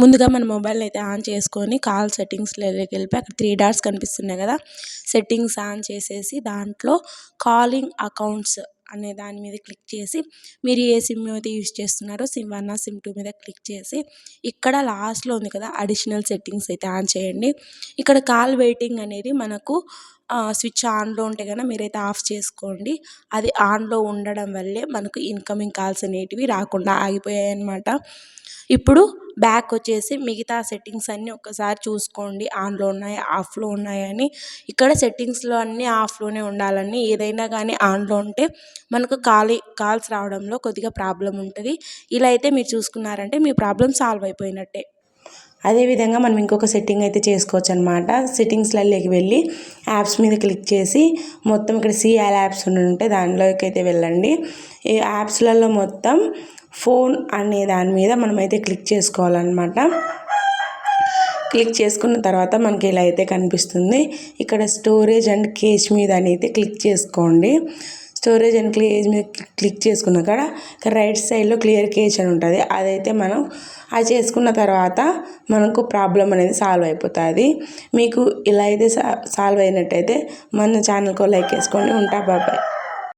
ముందుగా మన మొబైల్ అయితే ఆన్ చేసుకొని కాల్ సెట్టింగ్స్లోకి వెళ్ళిపోయి అక్కడ త్రీ డాట్స్ కనిపిస్తున్నాయి కదా? సెట్టింగ్స్ ఆన్ చేసేసి దాంట్లో కాలింగ్ అకౌంట్స్ అనే దాని మీద క్లిక్ చేసి మీరు ఏ సిమ్ అయితే యూజ్ చేస్తున్నారో సిమ్ వన్ సిమ్ టూ మీద క్లిక్ చేసి ఇక్కడ లాస్ట్లో ఉంది కదా అడిషనల్ సెట్టింగ్స్ అయితే ఆన్ చేయండి. ఇక్కడ కాల్ వెయిటింగ్ అనేది మనకు స్విచ్ ఆన్లో ఉంటే కనుక మీరైతే ఆఫ్ చేసుకోండి. అది ఆన్లో ఉండడం వల్లే మనకు ఇన్కమింగ్ కాల్స్ అనేటివి రాకుండా ఆగిపోయాయి అన్నమాట ఇప్పుడు బ్యాక్ వచ్చేసి మిగతా సెట్టింగ్స్ అన్నీ ఒక్కసారి చూసుకోండి. ఆన్లో ఉన్నాయా ఆఫ్లో ఉన్నాయని ఇక్కడ సెట్టింగ్స్లో అన్నీ ఆఫ్లోనే ఉండాలని ఏదైనా కానీ ఆన్లో ఉంటే మనకు కాలి కాల్స్ రావడంలో కొద్దిగా ప్రాబ్లం ఉంటుంది. ఇలా అయితే మీరు చూసుకున్నారంటే మీ ప్రాబ్లం సాల్వ్ అయిపోయినట్టే. అదేవిధంగా మనం ఇంకొక సెట్టింగ్ అయితే చేసుకోవచ్చు అనమాట సెట్టింగ్స్లలోకి వెళ్ళి యాప్స్ మీద క్లిక్ చేసి మొత్తం ఇక్కడ సిఎల్ యాప్స్ ఉంటే దానిలోకి అయితే వెళ్ళండి. ఈ యాప్స్లలో మొత్తం ఫోన్ అనే దాని మీద మనమైతే క్లిక్ చేసుకోవాలన్నమాట. క్లిక్ చేసుకున్న తర్వాత మనకి ఇలా అయితే కనిపిస్తుంది. ఇక్కడ స్టోరేజ్ అండ్ కేష్ మీద అయితే క్లిక్ చేసుకోండి. స్టోరేజ్ అండ్ క్లియర్ మీద క్లిక్ చేసుకున్న కాడ రైట్ సైడ్లో క్లియర్ కేజ్ అని ఉంటుంది. అదైతే మనం అది చేసుకున్న తర్వాత మనకు ప్రాబ్లం అనేది సాల్వ్ అయిపోతుంది. మీకు ఇలా అయితే సాల్వ్ అయినట్టయితే మన ఛానల్కో లైక్ చేసుకోండి. ఉంటా బాబాయ్